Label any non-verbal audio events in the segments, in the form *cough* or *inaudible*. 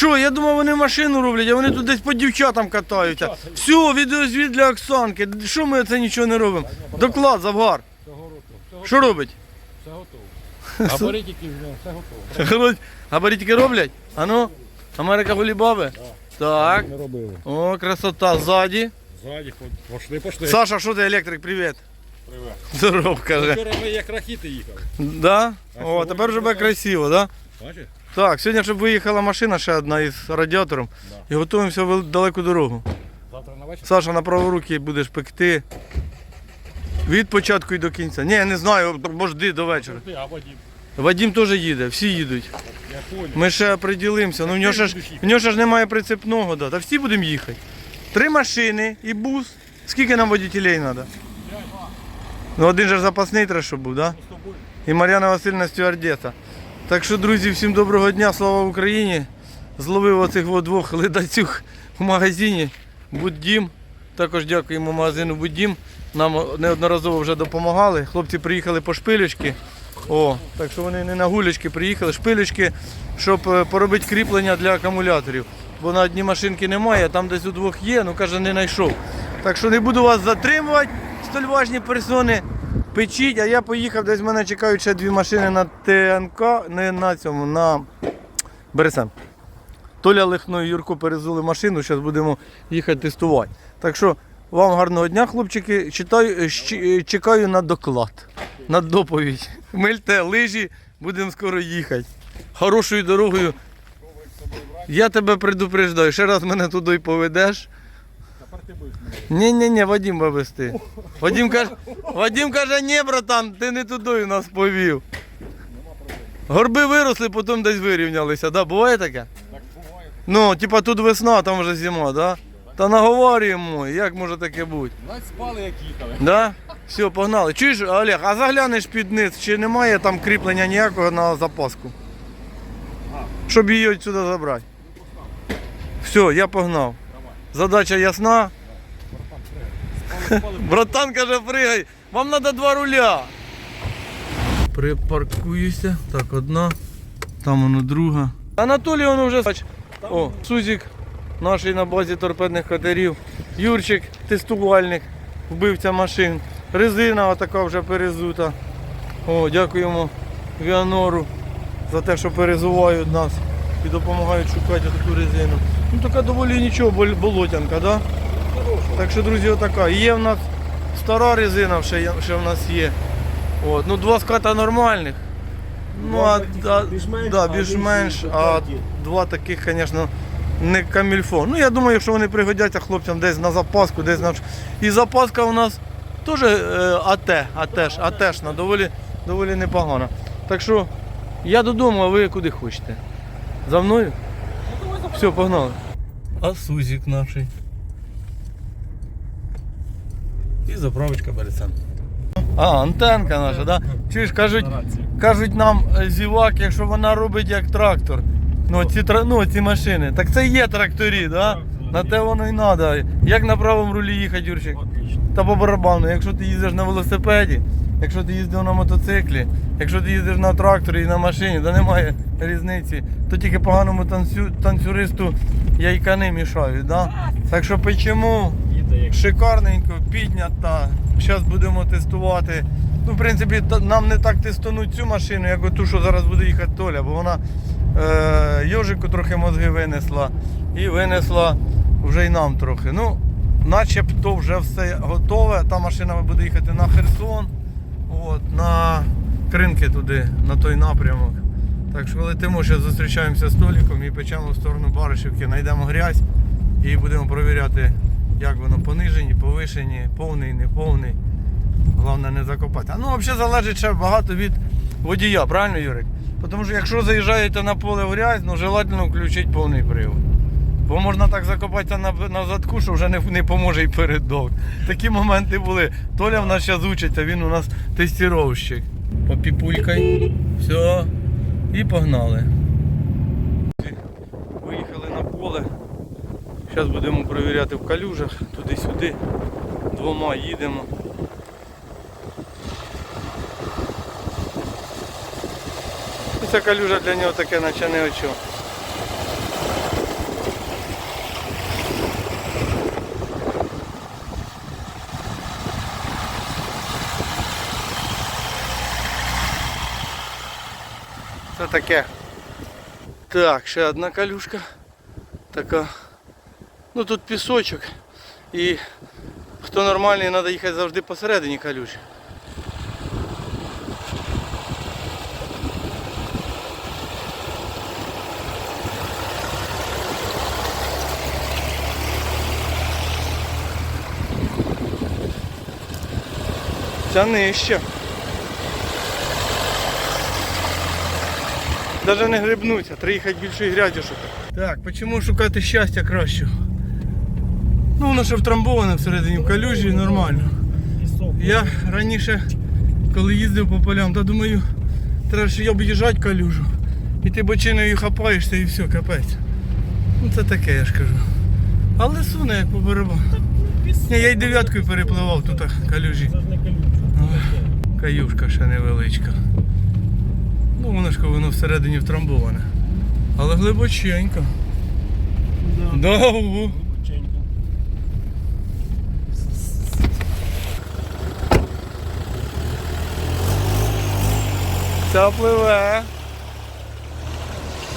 Що, я думав, вони машину роблять, а вони тут десь по дівчатам катаються. Все, відеозвіт для Оксанки. Що ми це нічого не робимо? Доклад, завгар. Що робить? все готово. *laughs* Габаритики все готово. Габаритики роблять? А ну, Америка Гулібаби? Так. О, красота ззаді. Ззаді пошли, пошли. Саша, що ти електрик, привіт. Привет. Здоров, каже. Вчора ми як рахіти їхали. Да? О, тепер вже буде так. красиво, да? Бачиш? Так, сьогодні, щоб виїхала машина ще одна із радіатором. І готуємося в далеку дорогу. Завтра на вечір. Саша, на праворуки будеш пекти. Від початку і до кінця. Ні, я не знаю, може жди до вечора. Ти, а Вадим. Вадим теж їде, всі їдуть. Я понял. Ми ще приділимося. Ну в нього ще ж, в нього ще ж немає прицепного, да. Та всі будемо їхати. Три машини і бус. Скільки нам водітелей треба? Ну один же ж запасний треба, щоб був, так? Да? І Мар'яна Васильівна стюардеса. Так що, друзі, всім доброго дня, слава Україні. Зловив оцих двох ледацюг в магазині Буддім. Також дякуємо магазину Буддім. Нам неодноразово вже допомагали. Хлопці приїхали по шпилючки. О, так що вони не на гулячки приїхали, шпилючки, щоб е, поробити кріплення для акумуляторів. Бо на одній машинки немає, там десь у двох є, ну каже, не знайшов. Так що не буду вас затримувати, столь важні персони. Печіть, а я поїхав, десь мене чекають ще дві машини на ТНК, не на цьому, на Бересем. Толя Лихно і Юрко перезули машину, зараз будемо їхати тестувати. Так що вам гарного дня, хлопчики. Читаю, е, е, чекаю на доклад, на доповідь. Мильте лижі, будемо скоро їхати. Хорошою дорогою. Я тебе предупреждаю, ще раз мене туди поведеш. Ти будеш мене. Ні, ні, ні, Вадим буде вести. Вадим каже, Вадим каже, ні, братан, ти не туди нас повів. Горби виросли, потім десь вирівнялися, да? Буває таке? Так буває. Ну, типа тут весна, там вже зима, да? Та наговорюємо, як може таке бути? Навіть спали, як їхали. Да? Все, погнали. Чуєш, Олег, а заглянеш під низ, чи немає там кріплення ніякого на запаску? Щоб її сюди забрати. Все, я погнав. Задача ясна. Братан каже, пригай, вам треба два руля. Припаркуюся. Так, одна, там воно друга. Анатолій воно вже. бач, О, Сузік, наш на базі торпедних катерів. Юрчик, тестувальник, вбивця машин. Резина отака вже перезута. О, дякуємо Віанору за те, що перезувають нас і допомагають шукати таку резину. Ну така доволі нічого, болотянка, так? Да? Так що, друзі, отака. Є в нас стара резина, ще, є- ще в нас є. От. Ну, два ската нормальних. Ну, а, а, більш-менш, да, а більш-менш, а два таких, звісно, не камільфон. Ну, я думаю, що вони пригодяться хлопцям десь на запаску, десь на. І запаска у нас теж е, АТ, АТш, АТшна, доволі, доволі непогана. Так що я додому, а ви куди хочете. За мною? Все, погнали. А Сузік наш. І заправочка береться. А, антенка наша, да? Чуєш, кажуть, кажуть нам е, зівак, якщо вона робить як трактор. Ну ці, ну, ці машини. Так це є тракторі, да? На те воно і треба. Як на правому рулі їхати, Юрчик? Та по барабану, якщо ти їздиш на велосипеді, якщо ти їздив на мотоциклі, якщо ти їздиш на тракторі і на машині, то немає різниці. То тільки поганому танцю, танцюристу яйка не мішають. Да? Так що як шикарненько, піднята. Зараз будемо тестувати. Ну, в принципі, нам не так тестонуть цю машину, як оту, що зараз буде їхати Толя, бо вона е, йожику трохи мозги винесла і винесла вже й нам трохи. Ну, начебто вже все готове. Та машина буде їхати на Херсон, от, на кринки туди, на той напрямок. Так що летимо, зараз зустрічаємося з Толіком і печемо в сторону Баришівки, знайдемо грязь і будемо перевіряти, як воно понижені, повишені, повний, неповний. Головне не закопати. А ну взагалі залежить ще багато від водія, правильно, Юрик? Тому що якщо заїжджаєте на поле в грязь, ну желательно включити повний привод. Бо можна так закопатися на, на задку, що вже не, не поможе і передок. Такі моменти були. Толя в нас зараз учиться, він у нас тестіровщик. Попіпулькай. Все. І погнали. Виїхали на поле. Зараз будемо перевіряти в калюжах, туди-сюди, двома їдемо. Ну, ця калюжа для нього таке наче не очо. Це таке. Так, ще одна калюшка така. Ну тут пісочок. І хто нормальний, треба їхати завжди посередині калюжі. Ця нижча. Даже не грибнуться, треба їхати більшої грязі шукати. Так, чому шукати щастя кращого? Ну воно ще втрамбоване всередині в калюжі, нормально. Я раніше, коли їздив по полям, то думаю, треба ж об'їжджати калюжу. І ти бочиною хапаєшся і все, капець. Ну це таке, я ж кажу. Але суне як по барабану. Ні, я й дев'яткою перепливав тут калюжі. Каюшка ще невеличка. Ну воно ж воно всередині втрамбоване. Але глибоченько. Да, ого. Ця пливе.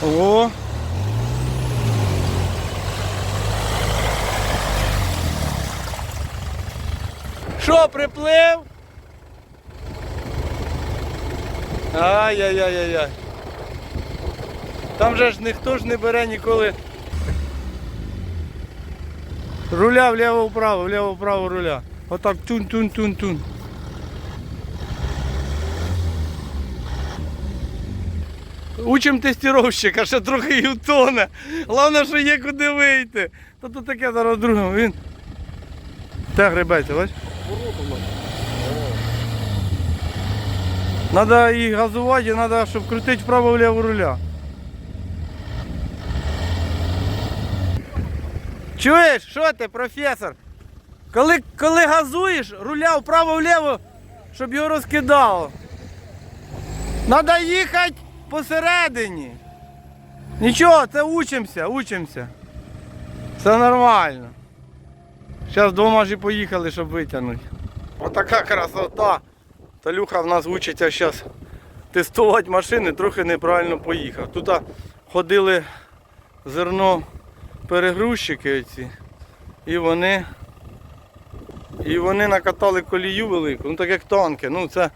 О. Що, приплив? Ай-яй-яй-яй-яй. Там же ж ніхто ж не бере ніколи. Руля вліво-вправо, вліво-вправо руля. Отак тун-тун-тун-тун. Учим тестировщика, ще трохи і. Головне, що є куди вийти. Та тут таке зараз другому. Він. Так, гребеться, бач? Надо і газувати, і треба, щоб крутити вправо-вліво руля. Чуєш, що ти, професор? Коли, коли газуєш, руля вправо-вліво, щоб його розкидало. Надо їхати посередині. Нічого, це учимося, учимося. Все нормально. Зараз двома ж і поїхали, щоб витягнути. Отака красота. Талюха в нас учиться зараз тестувати машини, трохи неправильно поїхав. Тут ходили зерно перегрузчики оці, і вони і вони накатали колію велику, ну так як танки. Ну це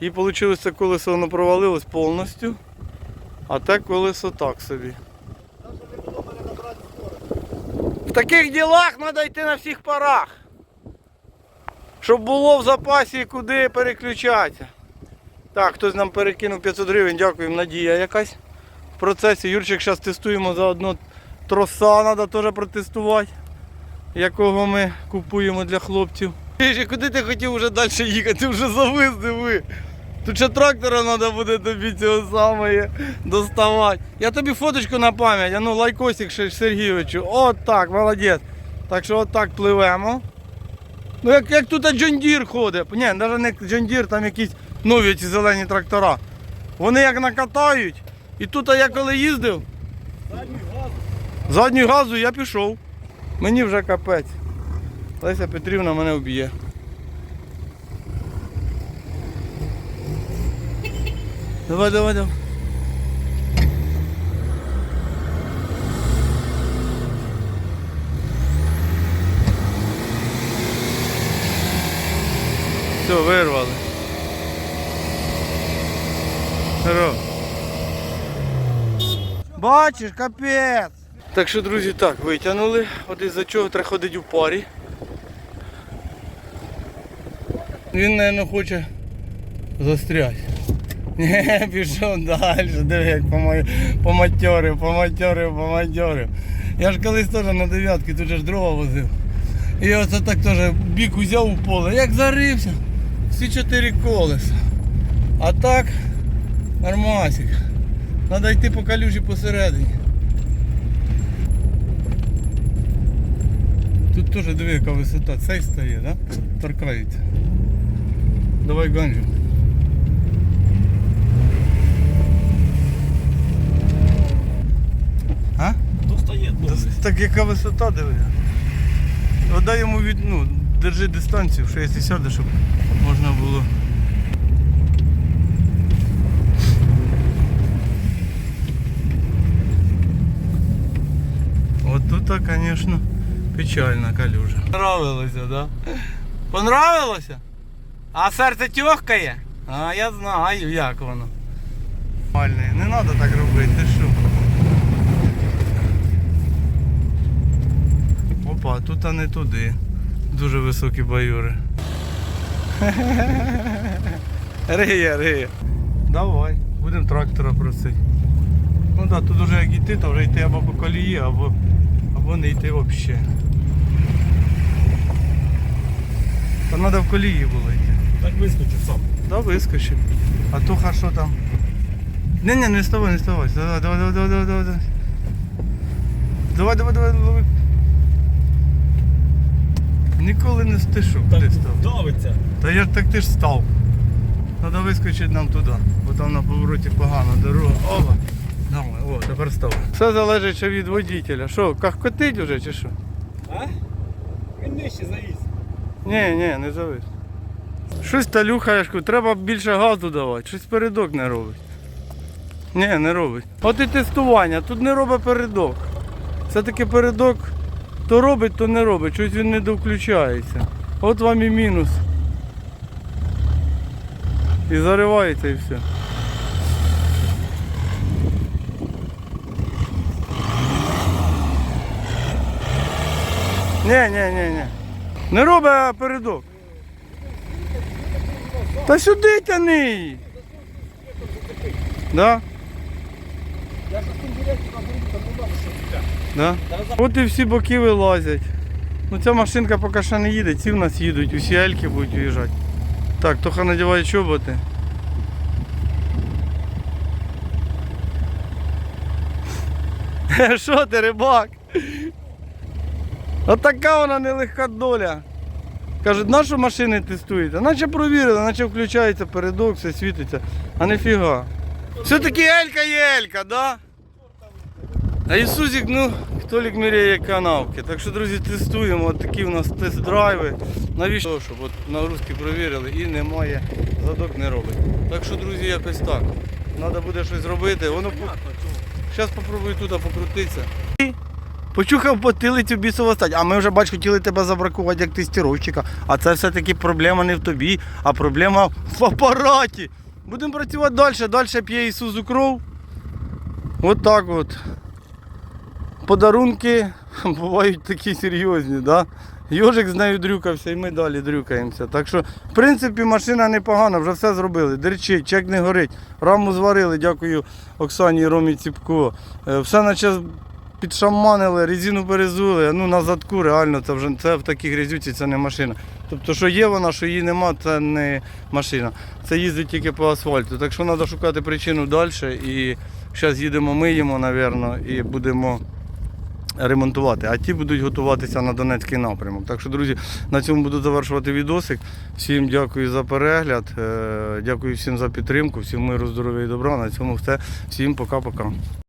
і вийшло колесо воно провалилось повністю, а те колесо так собі. В таких ділах треба йти на всіх парах. Щоб було в запасі куди переключатися. Так, хтось нам перекинув 500 гривень, дякуємо, надія якась в процесі. Юрчик, зараз тестуємо заодно троса, треба теж протестувати, якого ми купуємо для хлопців. Куди ти хотів вже далі їхати? Ти вже завис, диви. Тут ще трактора треба буде тобі цього самого доставати. Я тобі фоточку на пам'ять, а ну лайкосик ще Сергійовичу. От так, молодець. Так що от пливемо. Ну як, як тут Джон Дір ходить. Ні, навіть не Джон Дір, там якісь нові ці зелені трактора. Вони як накатають. І тут я коли їздив, задню газу я пішов. Мені вже капець. Леся Петрівна мене вб'є. Давай, давай, давай. Все, вирвали. Здорово. Бачиш, капець. Так що, друзі, так, витягнули. От із-за чого треба ходити в парі. Він, мабуть, хоче застряти. *laughs* Пішов далі, диви, як пома- поматьорив, поматьорив, поматьорив. Я ж колись теж на дев'ятки тут же ж дрова возив. І оце так теж бік узяв у поле. Як зарився, всі чотири колеса. А так, нормасик. Треба йти по калюжі посередині. Тут теж диви, яка висота. Цей стає, да? Торкається. Давай ганджу. є. Так яка висота, диви. Вода йому від... ну, держи дистанцію в 60, щоб можна було. От тут, звісно, печальна калюжа. Понравилося, да? Понравилося? А серце тьохкає? А я знаю, як воно. Не треба так робити, що? Опа, тут а не туди. Дуже високі баюри. *laughs* Риє, риє. Давай, будемо трактора просити. Ну так, да, тут вже як йти, то вже йти або по колії, або, або не йти взагалі. Та треба в колії було йти. Так вискочив сам. Да, вискочив. А туха що там? Не, не, не вставай, не вставай. Давай, давай, давай, давай, давай, давай. Давай, давай, давай, лови. Ніколи не стишу, куди став. давиться. Та я ж так ти ж став. Треба вискочити нам туди, бо там на повороті погана дорога. Оба. Давай, о, тепер став. Все залежить ще від водителя. Що, кахкотить вже чи що? А? Він нижче заїзд. Ні, ні, не завис. Щось ж кажу, треба більше газу давати, щось передок не робить. Ні, не робить. От і тестування, тут не робить передок. Все-таки передок то робить, то не робить, щось він не довключається. От вам і мінус. І заривається і все. Ні, ні, ні, ні. Не робить передок. Та сюди тяни її. Да? Я ж тут директор на груді, там не треба, що Да? От і всі боки вилазять. Ну ця машинка поки що не їде, ці в нас їдуть, усі ельки будуть виїжджати. Так, Тоха надіває чоботи. *laughs* Що ти, рибак? Отака вона нелегка доля. Кажуть, нашу машини тестуєте? Наче провірили, наче включається передок, все світиться. А не фіга. Все-таки Елька є Елька, да? А Ісусик, ну, Толік міряє канавки. Так що, друзі, тестуємо. От такі у нас тест-драйви. Навіщо? Щоб от нагрузки провірили і немає, задок не робить. Так що, друзі, якось так. Треба буде щось робити. Воно. Зараз спробую тут покрутитися. Почухав потилицю бісово стать. А ми вже бач, хотіли тебе забракувати як тестіровщика. А це все-таки проблема не в тобі, а проблема в апараті. Будемо працювати далі. Далі п'є Ісузу кров. От так от. Подарунки *laughs* бувають такі серйозні, да? Йожик з нею дрюкався і ми далі дрюкаємося. Так що, в принципі, машина непогана, вже все зробили. Дерчить, чек не горить. Раму зварили, дякую Оксані Ромі Ціпко. Е, Все наче підшаманили, резину перезули. Ну, на задку реально це вже це в такій грязюці це не машина. Тобто, що є вона, що її нема, це не машина. Це їздить тільки по асфальту. Так що треба шукати причину далі. І зараз їдемо, миємо, напевно, і будемо ремонтувати, а ті будуть готуватися на Донецький напрямок. Так що, друзі, на цьому буду завершувати відосик. Всім дякую за перегляд, е, дякую всім за підтримку, всім миру, здоров'я і добра. На цьому все. Всім пока-пока.